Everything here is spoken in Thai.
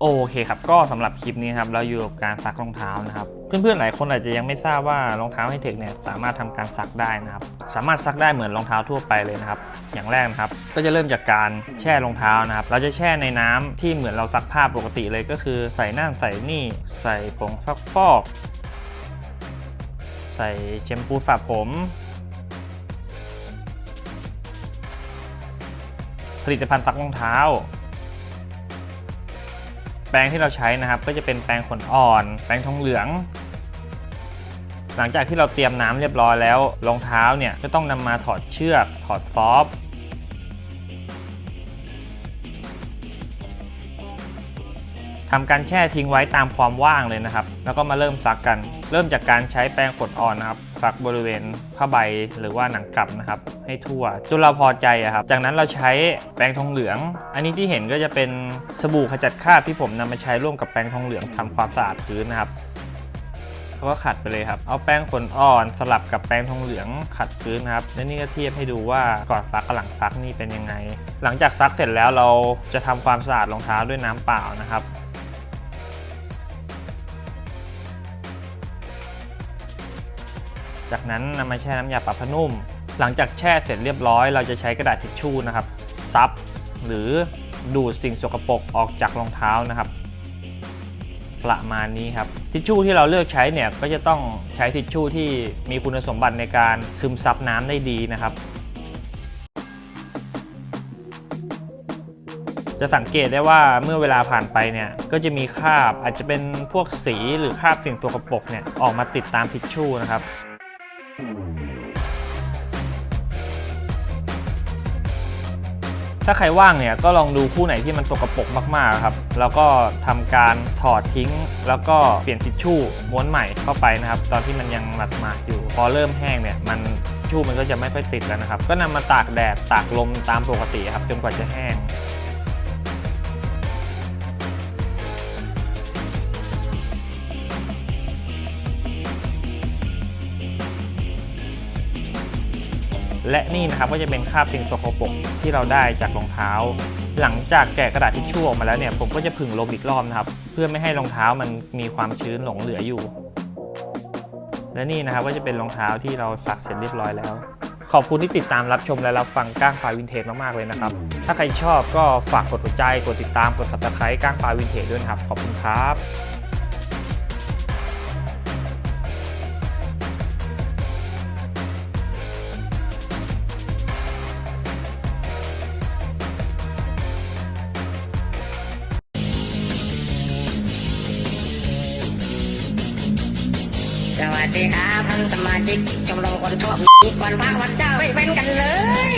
โอเคครับ ก็สำหรับคลิปนี้ครับเราอยู่กับการซักรองเท้านะครับเพื่อนๆหลายคนอาจจะยังไม่ทราบว่ารองเท้าไฮเทคเนี่ยสามารถทำการซักได้นะครับสามารถซักได้เหมือนรองเท้าทั่วไปเลยนะครับอย่างแรกนะครับก็จะเริ่มจากการแช่รองเท้านะครับเราจะแช่ในน้ำที่เหมือนเราซักผ้าปกติเลยก็คือ ใส่นั่นใส่นี่ ใส่ผงซักฟอก ใส่แชมพูสระผมผลิตภัณฑ์ซักรองเท้า แปรงที่เราใช้นะครับ ก็จะเป็นแปรงขนอ่อน แปรงทองเหลือง หลังจากที่เราเตรียมน้ำเรียบร้อยแล้วรองเท้าเนี่ยก็ต้องนำมาถอดเชือก ถอดซอฟทำการแช่ทิ้งไว้ตามความว่างเลยนะครับ แล้วก็มาเริ่มซักกัน เริ่มจากการใช้แปรงขนอ่อนนะครับซักบริเวณผ้าใบหรือว่าหนังกลับนะครับ ให้ทั่วจนเราพอใจอะครับ จากนั้นเราใช้แปรงทองเหลือง อันนี้ที่เห็นก็จะเป็นสบู่ขจัดคราบที่ผมนำมาใช้ร่วมกับแปรงทองเหลืองทำความสะอาดพื้นนะครับแล้วก็ขัดไปเลยครับ เอาแป้งขนอ่อนสลับกับแป้งทองเหลืองขัดพื้นนะครับ และนี่ก็เทียบให้ดูว่าก่อนซักกับหลังซักนี่เป็นยังไง หลังจากซักเสร็จแล้วเราจะทำความสะอาดรองเท้าด้วยน้ำเปล่านะครับ จากนั้นนำมาแช่น้ำยาปรับผ้านุ่ม หลังจากแช่เสร็จเรียบร้อย เราจะใช้กระดาษทิชชู่นะครับซับหรือดูดสิ่งสกปรกออกจากรองเท้านะครับ ประมาณนี้ครับทิชชู่ที่เราเลือกใช้เนี่ยก็จะต้องใช้ทิชชู่ที่มีคุณสมบัติในการซึมซับน้ำได้ดีนะครับ จะสังเกตได้ว่าเมื่อเวลาผ่านไปเนี่ยก็จะมีคราบอาจจะเป็นพวกสีหรือคราบสิ่งตัวกระปรกเนี่ยออกมาติดตามทิชชู่นะครับ ถ้าใครว่างเนี่ยก็ลองดูคู่ไหนที่มันสกปรกมากๆครับ แล้วก็ทำการถอดทิ้ง แล้วก็เปลี่ยนทิชชู่ม้วนใหม่เข้าไปนะครับ ตอนที่มันยังหมาดมาดอยู่ พอเริ่มแห้งเนี่ยมันทิชชู่มันก็จะไม่ค่อยติดแล้วนะครับ ก็นำมาตากแดดตากลมตามปกติครับจนกว่าจะแห้ง และนี่นะครับก็จะเป็นคราบสิ่งสกปรกที่เราได้จากรองเท้า หลังจากแกะกระดาษทิชชู่ออกมาแล้วเนี่ยผมก็จะผึ่งลมอีกรอบนะครับ เพื่อไม่ให้รองเท้ามันมีความชื้นหลงเหลืออยู่ และนี่นะครับก็จะเป็นรองเท้าที่เราซักเสร็จเรียบร้อยแล้ว ขอบคุณที่ติดตามรับชมและรับฟังก้างปลาวินเทจมากๆเลยนะครับ ถ้าใครชอบก็ฝากกดหัวใจกดติดตามกด subscribe ก้างปลาวินเทจด้วยนะครับขอบคุณครับ สวัสดีครับท่านสมาชิกชมรมคนชอบวันพระวันเจ้าไม่เว้นกันเลย